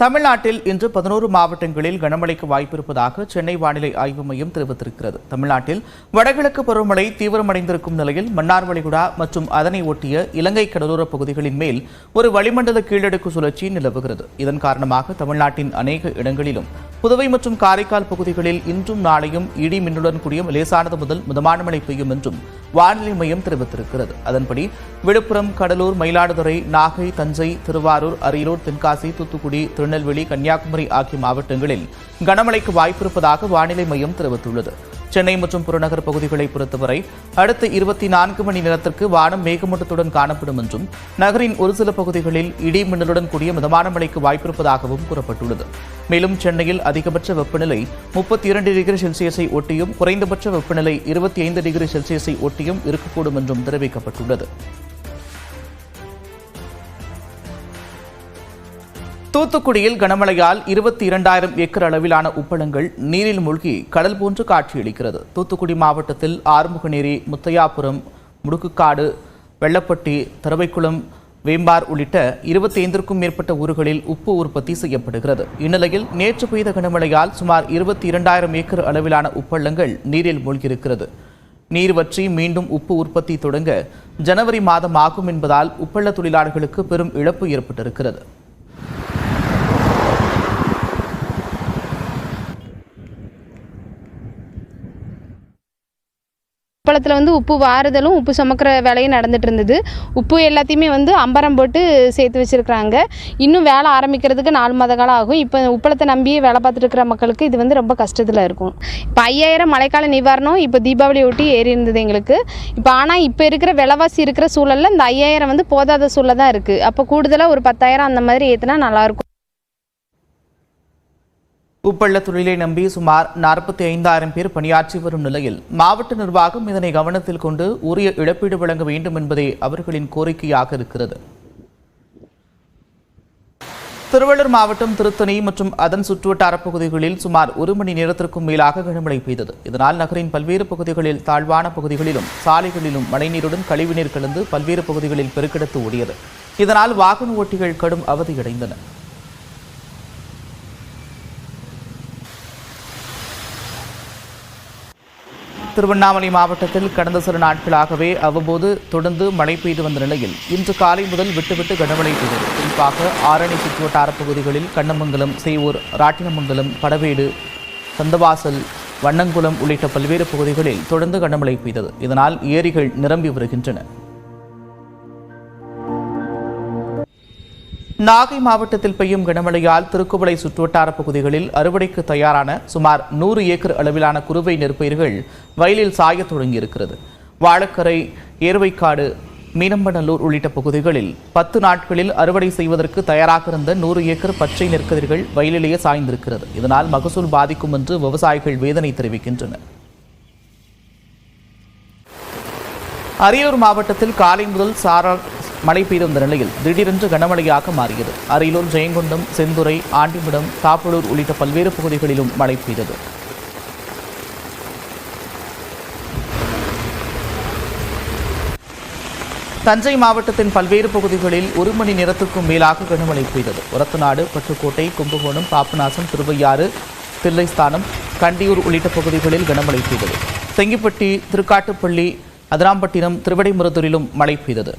தமிழ்நாட்டில் இன்று பதினோரு மாவட்டங்களில் கனமழைக்கு வாய்ப்பிருப்பதாக சென்னை வானிலை ஆய்வு மையம் தெரிவித்திருக்கிறது. தமிழ்நாட்டில் வடகிழக்கு பருவமழை தீவிரமடைந்திருக்கும் நிலையில் மன்னார் வளைகுடா மற்றும் அதனை ஒட்டிய இலங்கை கடலோரப் பகுதிகளின் மேல் ஒரு வளிமண்டல கீழடுக்கு சுழற்சி நிலவுகிறது. இதன் காரணமாக தமிழ்நாட்டின் அநேக இடங்களிலும் புதுவை மற்றும் காரைக்கால் பகுதிகளில் இன்றும் நாளையும் இடி மின்னுடன் கூடிய லேசானது முதல் மிதமான மழை பெய்யும் என்றும் வானிலை மையம் தெரிவித்திருக்கிறது. அதன்படி விழுப்புரம் கடலூர் மயிலாடுதுறை நாகை தஞ்சை திருவாரூர் அரியலூர் தென்காசி தூத்துக்குடி திருநெல்வேலி கன்னியாகுமரி ஆகிய மாவட்டங்களில் கனமழைக்கு வாய்ப்பிருப்பதாக வானிலை மையம் தெரிவித்துள்ளது. சென்னை மற்றும் புறநகர் பகுதிகளை பொறுத்தவரை அடுத்த இருபத்தி நான்கு மணி நேரத்திற்கு வானம் மேகமூட்டத்துடன் காணப்படும் என்றும் நகரின் ஒரு சில பகுதிகளில் இடி மின்னலுடன் கூடிய மிதமான மழைக்கு வாய்ப்பிருப்பதாகவும் கூறப்பட்டுள்ளது. மேலும் சென்னையில் அதிகபட்ச வெப்பநிலை முப்பத்தி இரண்டு டிகிரி செல்சியஸை ஒட்டியும் குறைந்தபட்ச வெப்பநிலை இருபத்தி ஐந்து டிகிரி செல்சியஸை ஒட்டியும் இருக்கக்கூடும் என்றும் தெரிவிக்கப்பட்டுள்ளது. தூத்துக்குடியில் கனமழையால் இருபத்தி இரண்டாயிரம் ஏக்கர் அளவிலான உப்பளங்கள் நீரில் மூழ்கி கடல் போன்று காட்சியளிக்கிறது. தூத்துக்குடி மாவட்டத்தில் ஆறுமுகநேரி முத்தையாபுரம் முடுக்குக்காடு வெள்ளப்பட்டி தரவைக்குளம் வேம்பார் உள்ளிட்ட இருபத்தி ஐந்திற்கும் மேற்பட்ட ஊர்களில் உப்பு உற்பத்தி செய்யப்படுகிறது. இந்நிலையில் நேற்று பெய்த கனமழையால் சுமார் இருபத்தி இரண்டாயிரம் ஏக்கர் அளவிலான உப்பள்ளங்கள் நீரில் மூழ்கியிருக்கிறது. நீர் வற்றி மீண்டும் உப்பு உற்பத்தி தொடங்க ஜனவரி மாதம் ஆகும் என்பதால் உப்பள்ள தொழிலாளர்களுக்கு பெரும் இழப்பு ஏற்பட்டிருக்கிறது. உப்பளத்தில் வந்து உப்பு வாறுதலும் உப்பு சுமக்கிற வேலையும் நடந்துட்டு இருந்தது. உப்பு எல்லாத்தையுமே வந்து அம்பரம் போட்டு சேர்த்து வச்சுருக்குறாங்க. இன்னும் வேலை ஆரம்பிக்கிறதுக்கு நாலு மாத காலம் ஆகும். இப்போ உப்பளத்தை நம்பியே வேலை பார்த்துட்டு இருக்கிற மக்களுக்கு இது வந்து ரொம்ப கஷ்டத்தில் இருக்கும். இப்போ ஐயாயிரம் மழைக்கால நிவாரணம் இப்போ தீபாவளி ஒட்டி ஏறி இருந்தது எங்களுக்கு. இப்போ ஆனால் இப்போ இருக்கிற விலைவாசி இருக்கிற சூழலில் இந்த ஐயாயிரம் வந்து போதாத சூழல் தான் இருக்குது அப்போ கூடுதலாக ஒரு பத்தாயிரம் அந்த மாதிரி ஏற்றுனா நல்லாயிருக்கும் உப்பள்ள தொழிலை நம்பி சுமார் நாற்பத்தி ஐந்தாயிரம் பேர் பணியாற்றி வரும் நிலையில் மாவட்ட நிர்வாகம் இதனை கவனத்தில் கொண்டு உரிய இழப்பீடு வழங்க வேண்டும் என்பதே அவர்களின் கோரிக்கையாக இருக்கிறது. திருவள்ளூர் மாவட்டம் திருத்தணி மற்றும் அதன் சுற்றுவட்டார பகுதிகளில் சுமார் ஒரு மணி நேரத்திற்கும் மேலாக கனமழை பெய்தது. இதனால் நகரின் பல்வேறு பகுதிகளில் தாழ்வான பகுதிகளிலும் சாலைகளிலும் மழைநீருடன் கழிவுநீர் கலந்து பல்வேறு பகுதிகளில் பெருக்கெடுத்து ஓடியது. இதனால் வாகன ஓட்டிகள் கடும் அவதியடைந்தனர் திருவண்ணாமலை மாவட்டத்தில் கடந்த சில நாட்களாகவே அவ்வப்போது தொடர்ந்து மழை பெய்து வந்த நிலையில் இன்று காலை முதல் விட்டுவிட்டு கனமழை பெய்தது. குறிப்பாக ஆரணி சுற்றுவட்டார பகுதிகளில் கண்ணமங்கலம் சேவூர் ராட்டினமங்கலம் படவேடு சந்தவாசல் வண்ணங்குளம் உள்ளிட்ட பல்வேறு பகுதிகளில் தொடர்ந்து கனமழை பெய்தது. இதனால் ஏரிகள் நிரம்பி வருகின்றன. நாகை மாவட்டத்தில் பெய்யும் கனமழையால் திருக்குவளை சுற்றுவட்டார பகுதிகளில் அறுவடைக்கு தயாரான சுமார் நூறு ஏக்கர் அளவிலான குறுவை நெற்பயிர்கள் வயலில் சாயத் தொடங்கியிருக்கிறது. வாழக்கரை ஏர்வைக்காடு மீனம்பநல்லூர் உள்ளிட்ட பகுதிகளில் பத்து நாட்களில் அறுவடை செய்வதற்கு தயாராக இருந்த நூறு ஏக்கர் பச்சை நெற்கதிர்கள் வயலிலேயே சாய்ந்திருக்கிறது. இதனால் மகசூல் பாதிக்கும் என்று விவசாயிகள் வேதனை தெரிவிக்கின்றனர். அரியலூர் மாவட்டத்தில் காலை முதல் சாரா மழை பெய்து வந்த நிலையில் திடீரென்று கனமழையாக மாறியது. அரியலூர் ஜெயங்கொண்டம் செந்துறை ஆண்டிமடம் தாப்பலூர் உள்ளிட்ட பல்வேறு பகுதிகளிலும் மழை பெய்தது. தஞ்சை மாவட்டத்தின் பல்வேறு பகுதிகளில் ஒரு மணி நேரத்துக்கும் மேலாக கனமழை பெய்தது. ஒரத்தநாடு பட்டுக்கோட்டை கும்பகோணம் பாபநாசம் திருவையாறு தில்லைஸ்தானம் கண்டியூர் உள்ளிட்ட பகுதிகளில் கனமழை பெய்தது. செங்கிப்பட்டி திருக்காட்டுப்பள்ளி அதிராம்பட்டினம் திருவிடைமுருதூரிலும் மழை பெய்தது.